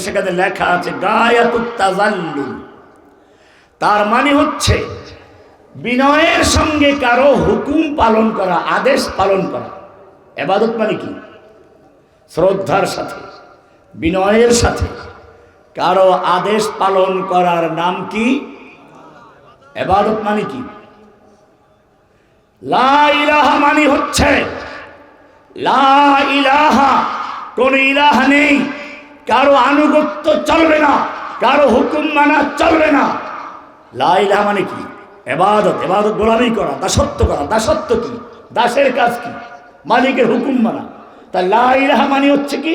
সেখানে লেখা আছে তার মানে হচ্ছে, বিনয়ের সঙ্গে কারও হুকুম পালন করা, আদেশ পালন করা। এবাদত মানে কি? শ্রদ্ধার সাথে, বিনয়ের সাথে। কারও আদেশ পালন করার নাম কি? এবাদত মানে কি? লা ইলাহা মানে হচ্ছে, লা ইলাহা কোন ইলাহা নেই। কারও আনুগত্য চলবে না, কারও হুকুম মানা চলবে না। লা ইলাহা মানে কি? এবাদত এবাদত গোলামি করা, দাসত্ব করা। দাসত্ব কি? দাসের কাজ কি? মালিকের হুকুম মানা। তা লা ইলাহা মানে হচ্ছে কি?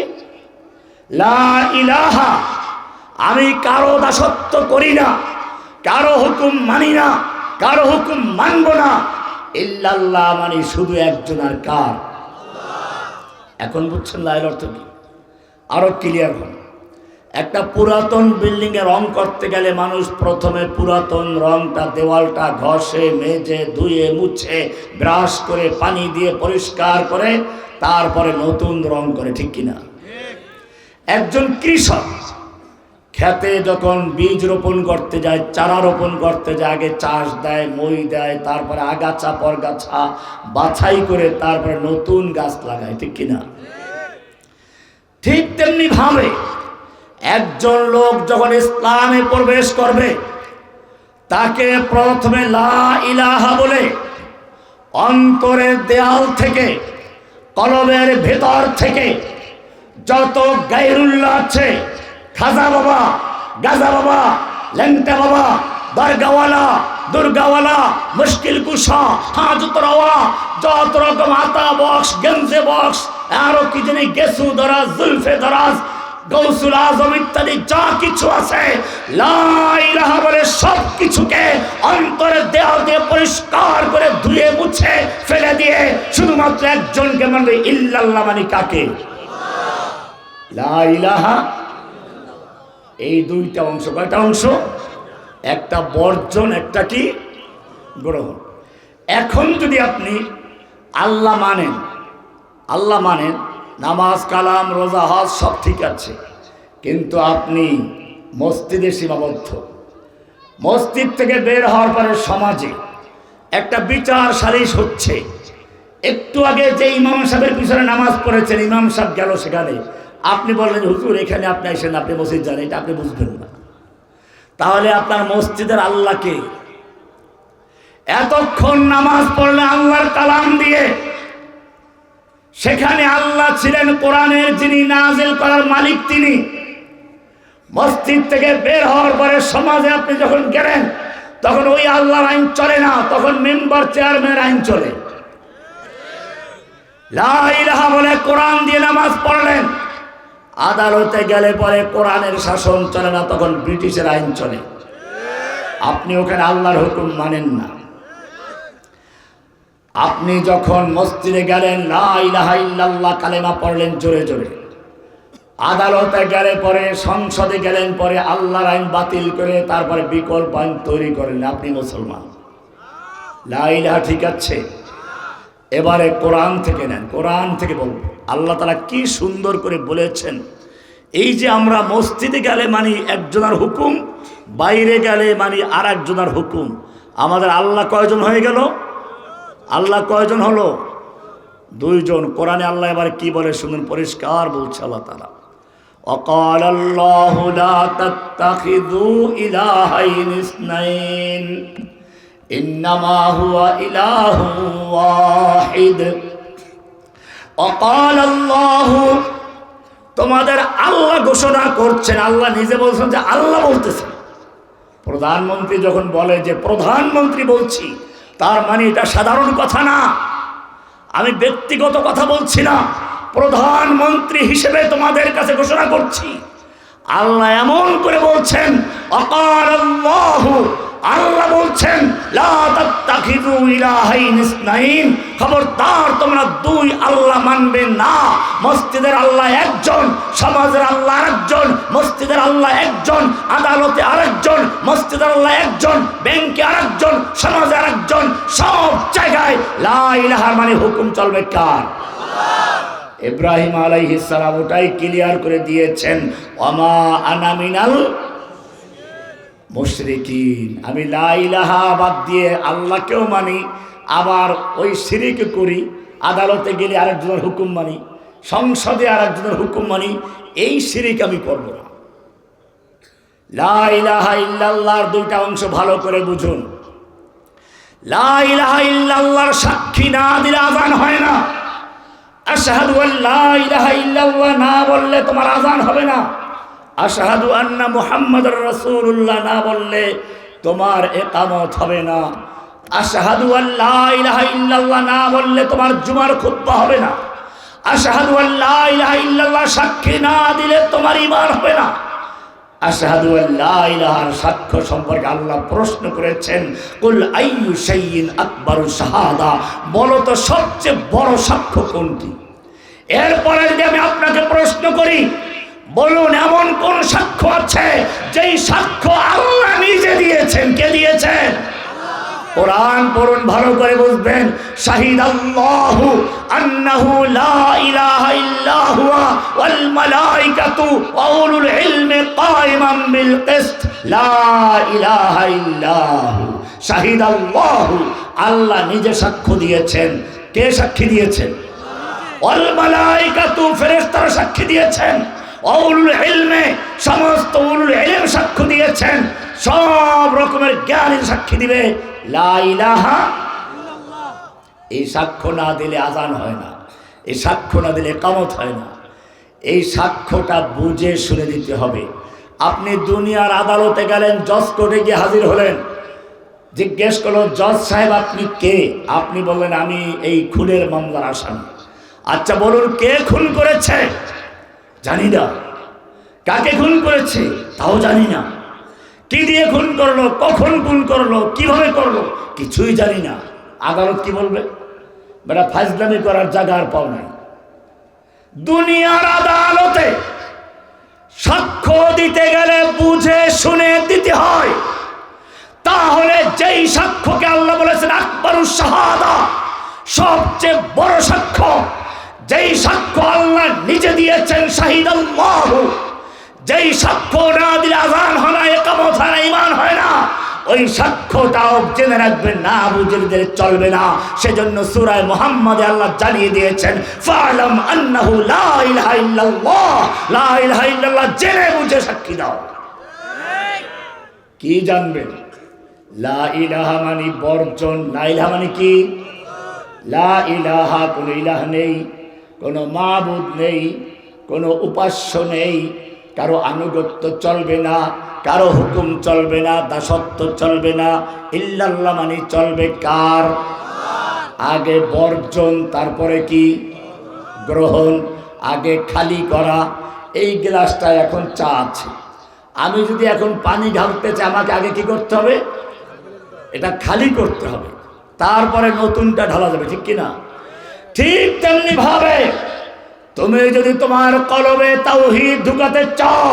লা ইলাহা আমি কারও দাসত্ব করি না, কারও হুকুম মানি না, কারও হুকুম মানব না। ইল্লাল্লাহ মানে শুধু একজন আর কার? এখন বুঝছেন লাইল অর্থ কি? আরও ক্লিয়ার হন একটা পুরাতন বিল্ডিং এ রং করতে গেলে মানুষ প্রথমে পুরাতন রংটা, দেওয়ালটা ঘষে, মেজে, ধুয়ে, মুছে ব্রাশ করে, পানি দিয়ে পরিষ্কার করে, তারপরে নতুন রং করে, ঠিক কিনা? একজন কৃষক খেতে যখন বীজ রোপণ করতে যায়, চারা রোপণ করতে যায়, আগে চাষ দেয়, মই দেয়, তারপরে আগাছা, পরগাছা, বাছাই করে তারপরে নতুন গাছ লাগায়, ঠিক কিনা? ঠিক তেমনি ভাবে একজন লোক যখন ইসলামে প্রবেশ করবে, তাকে প্রথমে লা ইলাহা বলে অন্তরের দেয়াল থেকে, কলবের ভেতর থেকে যত গাইরুল্লাহ আছে, খাজা বাবা, গাজা বাবা, ল্যাংটা বাবা, দরগাওয়ালা দুর্গাওয়ালা, মুশকিল কুশা হাজত রওয়া যত রকম আতা বক্স, গেঞ্জে বক্স, আরও কি জানি গেসু দরাজ জুলফে দরাজ গৌসুল আজম ইত্যাদি যা কিছু আছে, লা ইলাহা বলে সব কিছুকে অন্তরে দেহ দিয়ে পরিষ্কার করে ধুয়ে মুছে ফেলে দিয়ে শুধুমাত্র একজনকে মানবে ইল্লাল্লাহ মানে কাকে? লা ইলাহা। এই দুইটা অংশ, কয়টা অংশ? একটা বর্জন, একটা কি? গ্রহণ। এখন যদি আপনি আল্লাহ মানেন আল্লাহ মানেন, নামাজ, কালাম, রোজা, হজ সব ঠিক আছে, কিন্তু আপনি মসজিদে সীমাবদ্ধ। মসজিদ থেকে বের হওয়ার পরে সমাজে একটা বিচার সালিশ হচ্ছে। একটু আগে যে ইমাম সাহেবের পিছনে নামাজ পড়েছেন, ইমাম সাহেব গেল সেখানে। আপনি বললেন, হুজুর, এখানে আপনি এসেন আপনি মসজিদ জানেন এটা আপনি বুঝবেন না। তাহলে আপনার মসজিদের আল্লাহকে এতক্ষণ নামাজ পড়লে আল্লাহর কালাম দিয়ে সেখানে আল্লাহ ছিলেন কোরআনের যিনি নাজেল করার মালিক তিনি। মসজিদ থেকে বের হওয়ার পরে সমাজে আপনি যখন গেলেন, তখন ওই আল্লাহর আইন চলে না, তখন মেম্বার চেয়ারম্যানের আইন চলে। লা ইলাহা বলে কোরআন দিয়ে নামাজ পড়লেন। আদালতে গেলে পরে কোরআনের শাসন চলে না, তখন ব্রিটিশের আইন চলে। আপনি ওখানে আল্লাহর হুকুম মানেন না। আপনি যখন মসজিদে গেলেন, লা ইলাহা ইল্লাল্লাহ কালেমা পড়লেন জোরে জোরে। আদালতে গেলে পরে, সংসদে গেলেন পরে আল্লাহর আইন বাতিল করে তারপরে বিকল্প আইন তৈরি করেন আপনি মুসলমান। লা ইলাহা ঠিক আছে। এবারে কোরআন থেকে নেন, কোরআন থেকে বলব আল্লাহ তালা কি সুন্দর করে বলেছেন, এই যে আমরা মসজিদে গেলে মানি একজনের হুকুম, বাইরে গেলে মানি আর একজনের হুকুম। আমাদের আল্লাহ কয়জন হয়ে গেল? আল্লাহ কয়জন হলো? দুইজন। কোরআনে আল্লাহ এবার কি বলে শুনুন, পরিষ্কার বলছে আল্লাহ তালা অকাল্লাহ إنما هو إله واحد وقال الله তোমাদের আল্লাহ ঘোষণা করছেন আল্লাহ নিজে বলছেন যে আল্লাহ বলতেছেন প্রধানমন্ত্রী যখন বলে যে প্রধানমন্ত্রী বলছি তার মানে এটা সাধারণ কথা না আমি ব্যক্তিগত কথা বলছি না প্রধানমন্ত্রী হিসেবে তোমাদের কাছে ঘোষণা করছি আল্লাহ এমন করে বলছেন অকার আল্লাহ বলছেন খবরদার, তোমরা দুই আল্লাহ মানবে না। মসজিদের আল্লাহ একজন, সমাজের আল্লাহ আরেকজন, মসজিদের আল্লাহ একজন, আদালতে আরেকজন, মসজিদের আল্লাহ একজন, ব্যাংকে আরেকজন, সমাজে আরেকজন, সব জায়গায় লা ইলাহার মানে হুকুম চলবে কার? ইব্রাহিম আলাইহিসালাম ওটাই ক্লিয়ার করে দিয়েছেন অমা আনামিনাল মুশরিকিন। আমি লা ইলাহা বাদ দিয়ে আল্লাহকেও মানি, আবার ওই শিরিক করি, আদালতে গেলে আরেকজনের হুকুম মানি, সংসদে আরেকজনের হুকুম মানি, এই শিরিক আমি করব না। লা ইলাহা ইল্লাল্লাহর দুইটা অংশ ভালো করে বুঝুন। লা ইলাহা ইল্লাল্লাহর সাক্ষী না দিলে আজান হয় না। আশহাদু আল্লা ইলাহা ইল্লাল্লাহ না বললে তোমার আজান হবে না। আশহাদু আন্না মুহাম্মাদুর রাসূলুল্লাহ না বললে তোমার একামত হবে না। আশহাদু আল্লা ইলাহা ইল্লাল্লাহ না বললে তোমার জুমার খুতবা হবে না। আশহাদু আল্লা ইলাহা ইল্লাল্লাহ সাক্ষী না দিলে তোমার ঈমান হবে না। আশহাদু আল্লা ইলাহার সাক্ষ্য সম্পর্কে আল্লাহ প্রশ্ন করেছেন, কুল আইয়ু শাইইন আকবারু শাহাদা? বলো তো সবচেয়ে বড় সাক্ষ্য কোনটি? এরপরে যদি আমি আপনাকে প্রশ্ন করি বলুন, এমন কোন সাক্ষ্য আছে যেই সাক্ষ্য আল্লাহ নিজে দিয়েছেন? কে দিয়েছেন? কোরআন পড়ুন, ভালো করে বুঝবেন। শাহিদ আল্লাহু আন্নাহু লা ইলাহা ইল্লা হুয়া ওয়াল মালাইকাতু ওয়া উলুল ইলমি কায়িমান বিল কিসত। লা ইলাহা ইল্লাহু। শাহিদ আল্লাহু আল্লাহ নিজে সাক্ষ্য দিয়েছেন। কে সাক্ষী দিয়েছেন? ওয়াল মালাইকাতু, ফেরেশতারা সাক্ষী দিয়েছেন। অউলুল ইলমে, সমস্ত উলুল ইলম সাক্ষ্য দিয়েছেন। সব রকমের জ্ঞানের সাক্ষী দিবে। লা ইলাহা এই সাক্ষ্য না দিলে আজান হয় না। এই সাক্ষ্য না দিলে কামত হয় না। এই সাক্ষ্যটা বুঝে শুনে দিতে হবে। আপনি দুনিয়ার আদালতে গেলেন, জজ কোর্টে গিয়ে হাজির হলেন। জিজ্ঞেস করল, জজ সাহেব, আপনি কে? আপনি বললেন, আমি এই খুনের মামলার আসামি। আচ্ছা বলুন, কে খুন করেছে? জানি না। কাকে খুন করেছে তাও জানি না। কি দিয়ে খুন করল, কখন খুন করল, কীভাবে করল, কিছুই জানি না। আদালত কি বলবে? বেটা, ফাজলামি করার জায়গা আর পাও নাই। দুনিয়ার আদালতে সাক্ষ্য দিতে গেলে বুঝে শুনে দিতে হয়। তাহলে যেই সাক্ষ্যকে আল্লাহ বলেছেন, আকবরুস শাহাদা, সবচেয়ে বড় সাক্ষ্য যেই সাক্ষ্য আল্লাহ নিজে দিয়েছেন শাহিদ যেই সাক্ষ্য না দিলে আজান হয় না একামত হয় না ইমান হয় না, ওই সাক্ষ্যটাও জেনে রাখবেন না বুঝে দিলে চলবে না। সেজন্য সুরায় মোহাম্মদ আল্লাহ জানিয়ে দিয়েছেন, ফালাম আন্নাহু লা ইলাহা লা জেনে বুঝে সাক্ষী দাও। কি জানবেন? লা মানে বর্জন, লা মানে কি? লা ইলাহা কোনো ইলাহ নেই। কোনো মাবুদ নেই, কোনো উপাস্য নেই, কারও আনুগত্য চলবে না, কারও হুকুম চলবে না, দাসত্ব চলবে না, ইল্লাল্লাহ মানে চলবে কার? আগে বর্জন, তারপরে কি? গ্রহণ, আগে খালি করা, এই গ্লাসটা এখন চা আছে। আমি যদি এখন পানি ঢালতে চাই, আমাকে আগে কি করতে হবে? এটা খালি করতে হবে। তারপরে নতুনটা ঢালা যাবে, ঠিক কিনা? ঠিক তেমনি ভাবে তুমি যদি তোমার কলবে তাওহীদ ঢুকাতে চাও,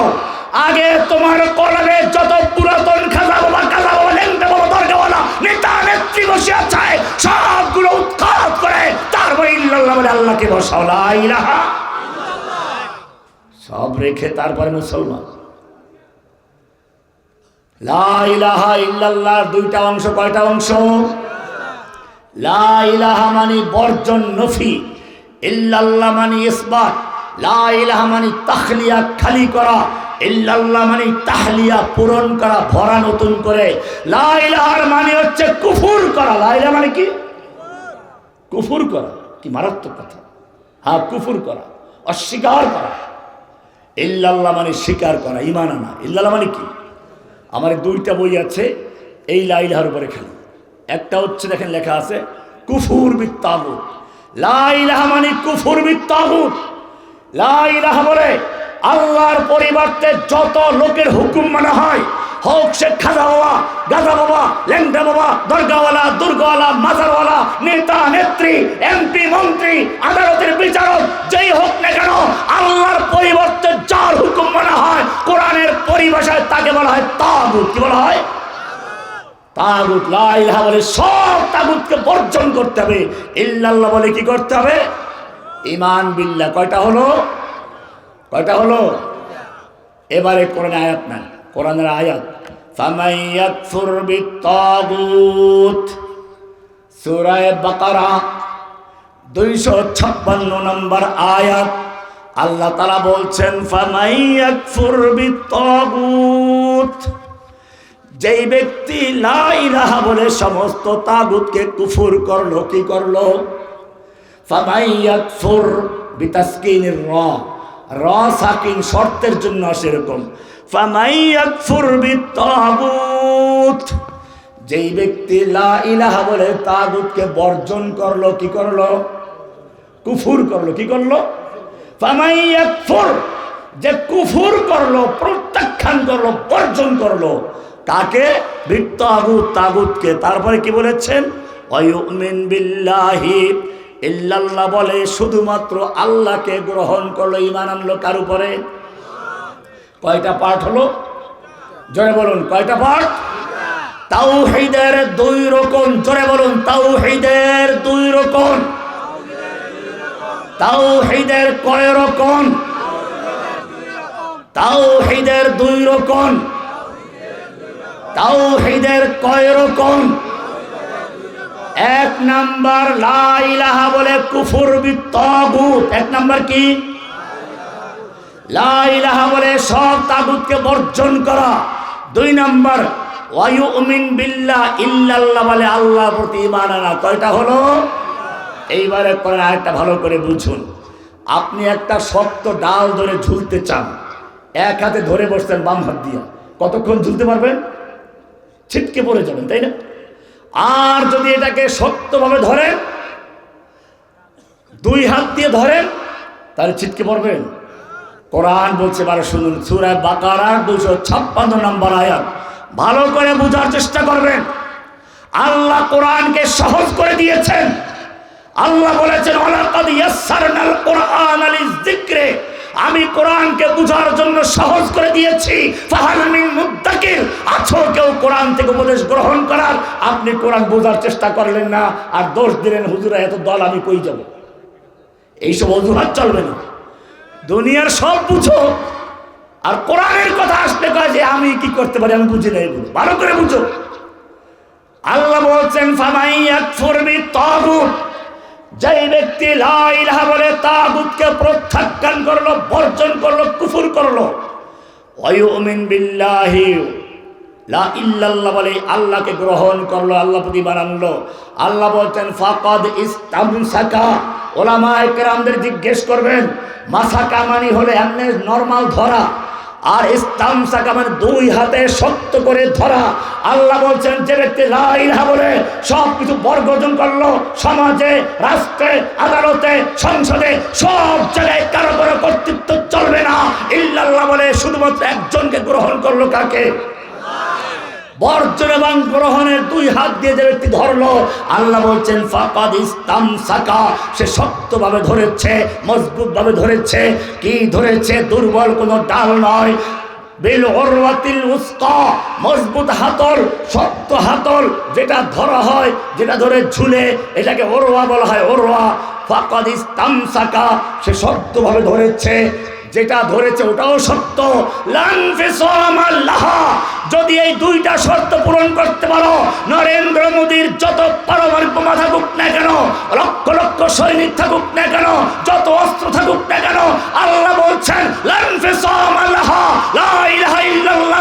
আগে তোমার কলবে যত পুরাতন করে তারপরে ইল্লাল্লাহ বলে আল্লাহকে বসাও সব রেখে তারপরে মুসলমান। লা ইলাহা ইল্লাল্লাহর দুইটা অংশ, কয়টা অংশ? লা ইলাহা মানে বর্জন নফি, ইল্লাল্লাহ মানে লা ইলাহা তাখলিয়া খালি করা মানে তাহলিয়া পূরণ করা, ভরা নতুন করে। লা ইলাহার মানে হচ্ছে কুফুর করা। লা ইলাহা মানে কি? কুফুর করা। কি মারাত্মক কথা। হ্যাঁ কুফুর করা। অস্বীকার করা। ইল্লাল্লাহ মানে স্বীকার করা। ইমান আনা। ইল্লাল্লাহ মানে কি? আমার দুইটা বই আছে, এই লাইলাহার উপরে খেলা। একটা হচ্ছে দেখেন লেখা আছে, কুফুর বিত্তাগুত। লাইলাহা মানে কুফুর বিত্তাগুত। লাইলাহা বলে আল্লাহর পরিবর্তে যত লোকের হুকুম মানা হয়, হোক সে খাজা বাবা, গাজা বাবা ল্যাংটা বাবা, দরগাওয়ালা, দুর্গাওয়ালা, মাজারওয়ালা, নেতা, নেত্রী, এমপি, মন্ত্রী, আদালতের বিচারক, যেই হোক না কেন, আল্লাহর পরিবর্তে যার হুকুম মানা হয়, কোরআনের পরিভাষায় তাকে বলা হয় তাগুত। কি বলা হয়? তাগুত লাইলাহা বলে সব তাগুতকে বর্জন করতে হবে। ইল্লাল্লাহ বলে কি করতে হবে? ইমান বিল্লাহ। কয়টা হলো? কয়টা হলো? এবারে কোরআন আয়াত না কোরআনের আয়াত, ফামাই ইয়াকফুর বিত্তাগুত। সূরা বাকারা, দুইশো ছাপ্পান্ন নম্বর আয়াত। আল্লাহ তারা বলছেন, ফামাই ইয়াকফুর বিত্তাগুত। যেই ব্যক্তি লা ইলাহা বলে সমস্ত তাগুতকে কুফুর করল, কি করল? ফামাই ইয়াকফুর বিতাসকিনির র। র সাকিন শর্তের জন্য সেরকম। ফামাই ইয়াকফুর বিত্তাগুত যেই ব্যক্তি লা ইলাহা বলে তাগুতকে বর্জন করল, কি করল? কুফুর করল, কি করল? ফামাই ইয়াকফুর যে কুফুর করল, প্রত্যাখ্যান করল, বর্জন করল কাকে বৃত্ত আগুত তাগুতকে, তারপরে কি বলেছেন? ইল্লাল্লাহ বলে, শুধুমাত্র আল্লাহকে গ্রহণ করল ইমান আনলো কার উপরে? কয়টা পাঠ হলো? জোরে বলুন, কয়টা পাঠ? তাও হেইদের দুই রকম, জোরে বলুন তাও হেইদের দুই রকম। তাও হেইদের কয় রকম? তাও হেইদের দুই রকম। তাও হেইদের কয় রকম? এক নাম্বার লাইলাহা বলে কুফুর বিত্তাগুত। এক নাম্বার কি? লাইলাহা বলে সব তাগুতকে বর্জন করা। দুই নাম্বার ওয়ায়ুমিন বিল্লাহ ইল্লাল্লাহ বলে আল্লাহর প্রতি ঈমান আনা। কয়টা হলো? এইবারে করে আরেকটা ভালো করে বুঝুন। আপনি একটা শক্ত ডাল ধরে ঝুলতে চান। এক হাতে ধরে বসতেন বাম হাত দিয়ে। কতক্ষণ ঝুলতে পারবেন? ছিটকে পড়ে যাবেন, তাই না? আর যদি এটাকে শক্তভাবে ধরেন, দুই হাত দিয়ে ধরেন, তাহলে ছিটকে পড়বেন। কোরআন বলছে বারে শুনুন সুরায় বাকারার দুশো ছাপ্পান্ন নম্বর আয়াত। ভালো করে বোঝার চেষ্টা করবেন। আল্লাহ কোরআনকে সহজ করে দিয়েছেন। আল্লাহ বলেছেন, ওয়ালাকাদ ইয়াসসারনাল কোরআন লিযিকরি আমি কোরআনকে বুঝার জন্য সহজ করে দিয়েছি। আছো কেউ কোরআন থেকে উপদেশ গ্রহণ করার আপনি কোরআন বোঝার চেষ্টা করলেন না, আর দোষ দিলেন, হুজুরা, এত দল, আমি কই যাব? এইসব অজুহাত চলবে না। দুনিয়ার সব বুঝো। আর কোরআনের কথা আসতে কয় যে, আমি কি করতে পারি? আমি বুঝি না এগুলো। ভালো করে বুঝো। আল্লাহ বলছেন ফামাই ইয়াকফুর বিত্তাগুত। যেই ব্যক্তি লা ইলাহা বলে তাগুতকে প্রত্যাখ্যান করল, বর্জন করল, কুফুর করল, ওয়ায়ুমিন বিল্লাহি, লা ইল্লাল্লাহ বলে আল্লাহকে গ্রহণ করল, আল্লাহ প্রতি বানানলো আল্লাহ বলছেন, ফাকাদ ইস্তামসাকা। ওলামা একরামদের জিজ্ঞেস করবেন, মাসাকা মানি হলে এমনি নর্মাল ধরা। আর ইসলাম সাকা মানে দুই হাতে সত্য করে ধরা। আল্লাহ বলছেন, যে ব্যক্তি লাইলহা বলে সব কিছু বর্গজন করল, সমাজে, রাষ্ট্রে, আদালতে, সংসদে, সব জায়গায় কারও কোনো কর্তৃত্ব চলবে না। ইল্লাল্লাহ বলে শুধুমাত্র একজনকে গ্রহণ করল কাকে? বর্জন এবং গ্রহণের দুই হাত দিয়ে যে ব্যক্তি ধরলো, আল্লাহ বলছেন, ফাকাদ ইস্তাম সাকা সে শক্তভাবে ধরেছে, মজবুতভাবে ধরেছে। কি ধরেছে? দুর্বল কোনো ডাল নয়। বিল ওরওয়াতিল উস্কা, মজবুত হাতল, শক্ত হাতল, যেটা ধরা হয়, যেটা ধরে ঝুলে, এটাকে ওরওয়া বলা হয় ওরওয়া ফাকাদ ইস্তাম সাকা সে শক্তভাবে ধরেছে। যেটা ধরেছে ওটাও সত্য। যদি এই দুইটা শর্ত পূরণ করতে পারো, নরেন্দ্র মোদীর যত পারমাণবিক বোমা থাকুক না কেন, লক্ষ লক্ষ সৈনিক থাকুক না কেন, যত অস্ত্র থাকুক না কেন, আল্লাহ বলছেন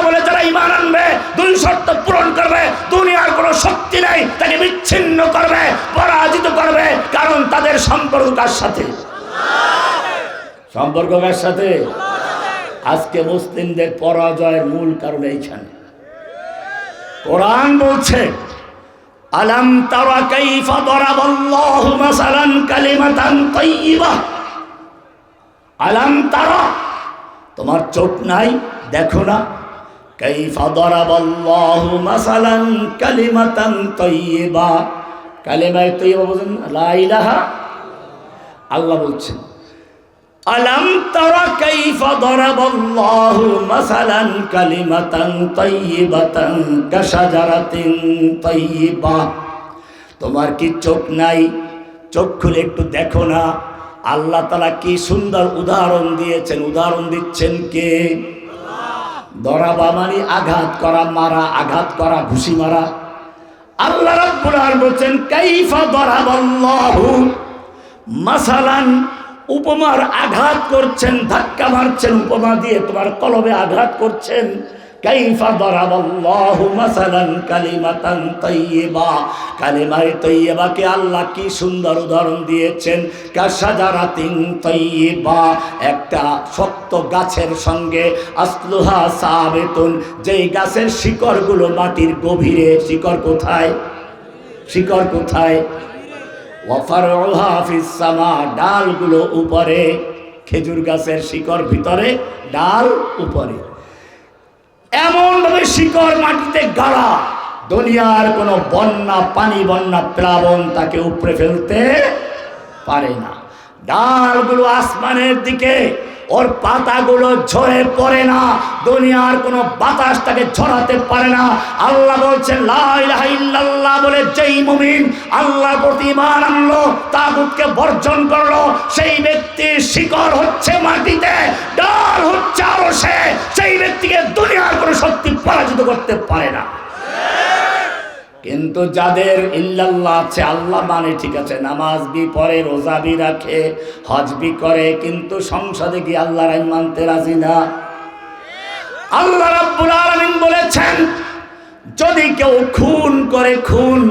বলে যারা ঈমান আনবে, দুই শর্ত পূরণ করবে, দুনিয়ার কোনো শক্তি নেই, তাকে বিচ্ছিন্ন করবে, পরাজিত করবে, কারণ তাদের সম্পর্ক কার সাথে? সম্পর্ক কার সাথে? আজকে মুসলিমদের পরাজয়ের মূল কারণ এইখানে। কোরআন বলছে, আলাম তারা কাইফা দরাবাল্লাহু মাসালান কালিমাতান তাইয়্যিবা আলাম তারা, তোমার চোখ নাই, দেখো না। কাইফা দরাবাল্লাহু মাসালান কালিমাতান তাইয়্যিবা কালিমায়ে তাইয়্যিবা বুঝেন না? লা ইলাহা আল্লাহ বলছেন। ألم تر كيف ضرب الله مثلا كلمة طيبة كشجرة طيبة তোমার কি চোখ নাই চোখ খুলে একটু দেখো না আল্লাহ তালা কি সুন্দর উদাহরণ দিয়েছেন উদাহরণ দিচ্ছেন কে দরাবা মানে আঘাত করা মারা আঘাত করা ঘুষি মারা আল্লাহ রাব্বুল আলামিন বলছেন কাইফা দরাবাল্লাহু মাসালান উপমার আঘাত করছেন, ধাক্কা মারছেন, উপমা দিয়ে তোমার কলবে আঘাত করছেন। আল্লাহ কি সুন্দর উদাহরণ দিয়েছেন? একটা শক্ত গাছের সঙ্গে যেই গাছের শিকড়গুলো মাটির গভীরে, শিকড় কোথায়? শিকড় কোথায়? ডালগুলো উপরে, খেজুর গাছের শিকড় ভিতরে, ডাল উপরে। এমন ভাবে শিকড় মাটিতে গাড়া, দুনিয়ার কোনো বন্যা, পানি বন্যা, প্লাবন তাকে উপরে ফেলতে পারে না। ডালগুলো আসমানের দিকে ওর পাতাগুলো ঝরে পড়ে না। দুনিয়ার কোনো বাতাস তাকে ঝরাতে পারে না। আল্লাহ বলছে লা ইলাহা ইল্লাল্লাহ বলে যেই মুমিন আল্লাহ প্রতি ইমান আনলো, তাগুতকে বর্জন করল, সেই ব্যক্তির শিকড় হচ্ছে মাটিতে, ডাল হচ্ছে আরও সে সেই ব্যক্তিকে দুনিয়ার কোনো শক্তি পরাজিত করতে পারে না। কিন্তু যাদের ইল্লাল্লাহ আছে, আল্লাহ মানে ঠিক আছে, নামাজ বি পড়ে, রোজা বি রাখে, হজ বি করে, কিন্তু সংসদে কি আল্লাহ আইন মানতে রাজি না। আল্লাহ রাব্বুল আলামিন বলেছেন, যদি কেউ খুন করে, খুন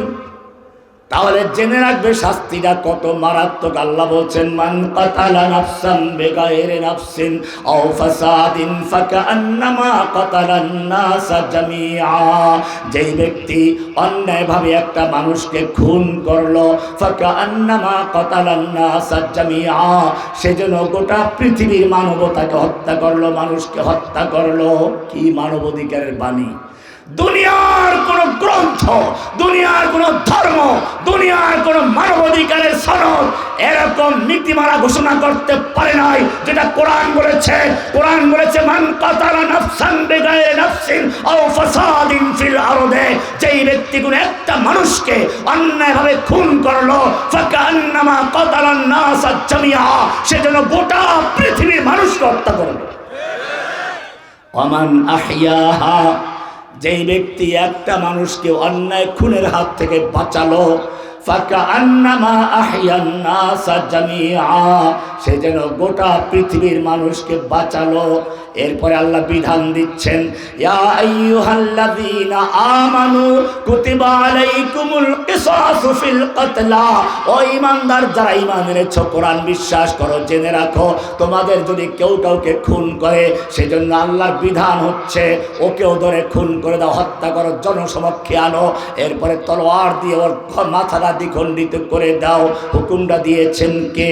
তাহলে জেনে রাখবে শাস্তিটা কত মারাত্মক। আল্লাহ বলছেন, মান কাতালা নাফসান বেগাইরে নাফসিন আও ফাসাদিন কাতালান নাসা জামিআ। যেই ব্যক্তি অন্যায়ভাবে একটা মানুষকে খুন করল ফাকান্নামা কাতালান নাসা জামিআ সেজন্য গোটা পৃথিবীর মানবতাকে হত্যা করল, মানুষকে হত্যা করল। কি মানবাধিকারের বাণী? দুনিয়ার কোন গ্রন্থ, দুনিয়ার কোন ধর্ম, দুনিয়ার কোন মানবাধিকারের সনদ এরকম নীতিমালা ঘোষণা করতে পারে নাই, যেটা কোরআন বলেছে। কোরআন বলেছে, মান কাতালা নাফসান বেগায়ে নাফসিন আও ফাসাদিন ফিল আরদে। যেই ব্যক্তি কোন একটা মানুষকে অন্যায়ভাবে খুন করল ফাকান্নামা কাতালান নাস সে সেজন্য গোটা পৃথিবীর মানুষকে হত্যা করল। অমান আহিয়াহা যেই ব্যক্তি একটা মানুষকে অন্যায় খুনের হাত থেকে বাঁচালো সে যেন গোটা পৃথিবীর মানুষকে বাঁচালো। এরপরে আল্লাহ বিধান দিচ্ছেন আমানু কুতিবা আলাইকুমুল ফিল কতলা। ও যারা ঈমান এনেছো, কোরআন বিশ্বাস করো, জেনে রাখো, তোমাদের যদি কেউ কাউকে খুন করে, সেজন্য আল্লাহর বিধান হচ্ছে, ওকেও ধরে খুন করে দাও, হত্যা করো, জনসমক্ষে আনো, এরপরে তলোয়ার দিয়ে ওর মাথাটা দ্বিখণ্ডিত করে দাও, হুকুমটা দিয়েছেন কে?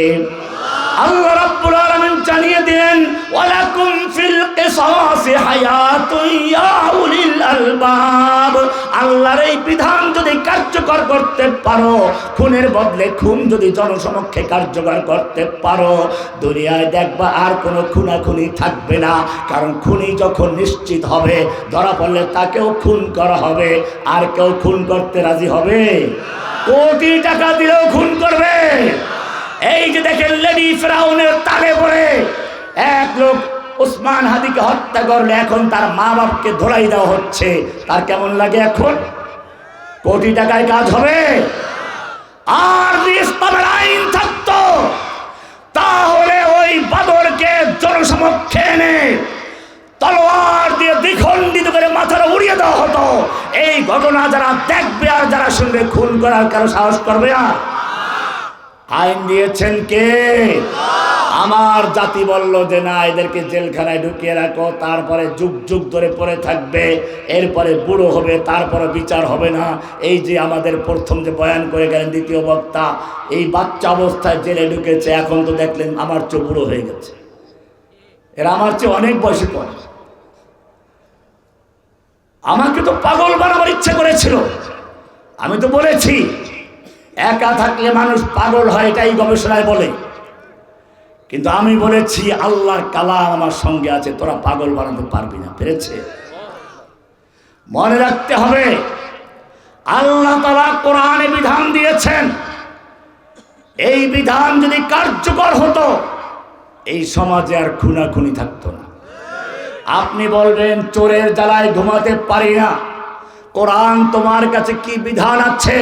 আল্লাহ রাব্বুল আলামিন জানিয়ে দেন ওয়ালাকুম ফিল কিসাসি হায়াতুন ইয়া উলিল আলবাব। আল্লাহর এই বিধান যদি কার্যকর করতে পারো, খুনের বদলে খুন যদি জনসমক্ষে কার্যকর করতে পারো, দুনিয়ায় দেখবা আর কোনো খুনাখুনি থাকবে না। কারণ খুনি যখন নিশ্চিত হবে, ধরা পড়লে তাকেও খুন করা হবে। আর কেউ খুন করতে রাজি হবে? কোটি টাকা দিলেও খুন করবে? এই যে দেখেন লেডি ফেরাউনের তালে পড়ে। এক লোক ওসমান হাদিকে হত্যা করলে, এখন তার মা বাপকে ধরাই দেওয়া হচ্ছে। তার কেমন লাগে এখন? কোটি টাকায় কাজ হবে। আর ইসলামের আইন থাকতো। তাহলে ওই বাদরকে জনসমক্ষে এনে তলোয়ার দিয়ে দ্বিখণ্ডিত করে মাথাটা উড়িয়ে দেওয়া হতো। এই ঘটনা যারা দেখবে আর যারা শুনবে, খুন করার কারও সাহস করবে না। আইন দিয়েছেন কে? আমার জাতি বলল যে না, এদেরকে জেলখানায় ঢুকিয়ে রাখো, তারপরে যুগ যুগ ধরে পড়ে থাকবে, এরপরে বুড়ো হবে, তারপরে বিচার হবে না। এই যে আমাদের প্রথম যে বয়ান করে গেলেন দ্বিতীয় বক্তা, এই বাচ্চা অবস্থায় জেলে ঢুকেছে, এখন তো দেখলেন আমার চেয়ে বুড়ো হয়ে গেছে। এরা আমার চেয়ে অনেক বয়সে পড়ে। আমাকে তো পাগল বানাবার ইচ্ছে করেছিল। আমি তো বলেছি একা থাকলে মানুষ পাগল হয়, এটাই গবেষণায় বলে। কিন্তু আমি বলেছি, আল্লাহর কালাম আমার সঙ্গে আছে, তোরা পাগল বানাতে পারবি না, পেরেছে? মনে রাখতে হবে, আল্লাহ তালা কোরআনে বিধান দিয়েছেন, এই বিধান যদি কার্যকর হতো, এই সমাজে আর খুনাখুনি থাকতো না। আপনি বলবেন, চোরের জ্বালায় ঘুমাতে পারি না। কোরআন তোমার কাছে কি বিধান আছে?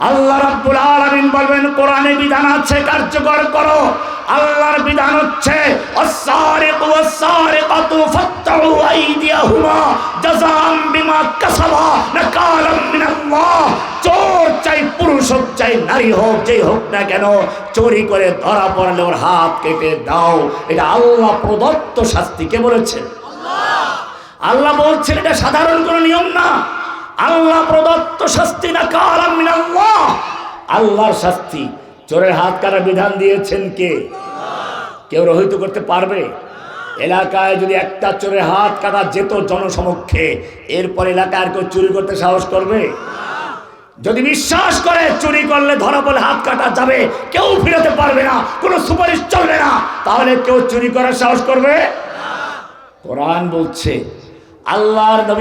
আল্লাহ রাব্বুল আলামিন বলবেন, কোরআনে বিধান আছে, কার্যকর করো। আল্লাহর বিধান হচ্ছে আস-সারিকু ওয়াস-সারিকাতু ফাত্তাউ আইদিয়াহুমা জাযাআম বিমা কাসাবা নাকালাম মিনাল্লাহ। চোর চাই, পুরুষ হোক চাই, নারী হোক, যেই হোক না কেন, চুরি করে ধরা পড়লে ওর হাত কেটে দাও। এটা আল্লাহ প্রদত্ত শাস্তি। কে বলেছেন? আল্লাহ বলছেন, এটা সাধারণ কোনো নিয়ম না। আল্লাহ প্রদত্ত শাস্তি না আল্লাহর শাস্তি। চোরের হাত কাটার বিধান দিয়েছেন কে? কেউ রহিত করতে পারবে? এলাকায় যদি একটা চোরের হাত কাটা যেত জনসমক্ষে, এরপর এলাকায় আর কেউ চুরি করতে সাহস করবে? যদি বিশ্বাস করে চুরি করলে ধরা পড়লে হাত কাটা যাবে, কেউ ফিরতে পারবে না, কোনো সুপারিশ চলবে না, তাহলে কেউ চুরি করার সাহস করবে? কোরআন বলছে, আল্লাহর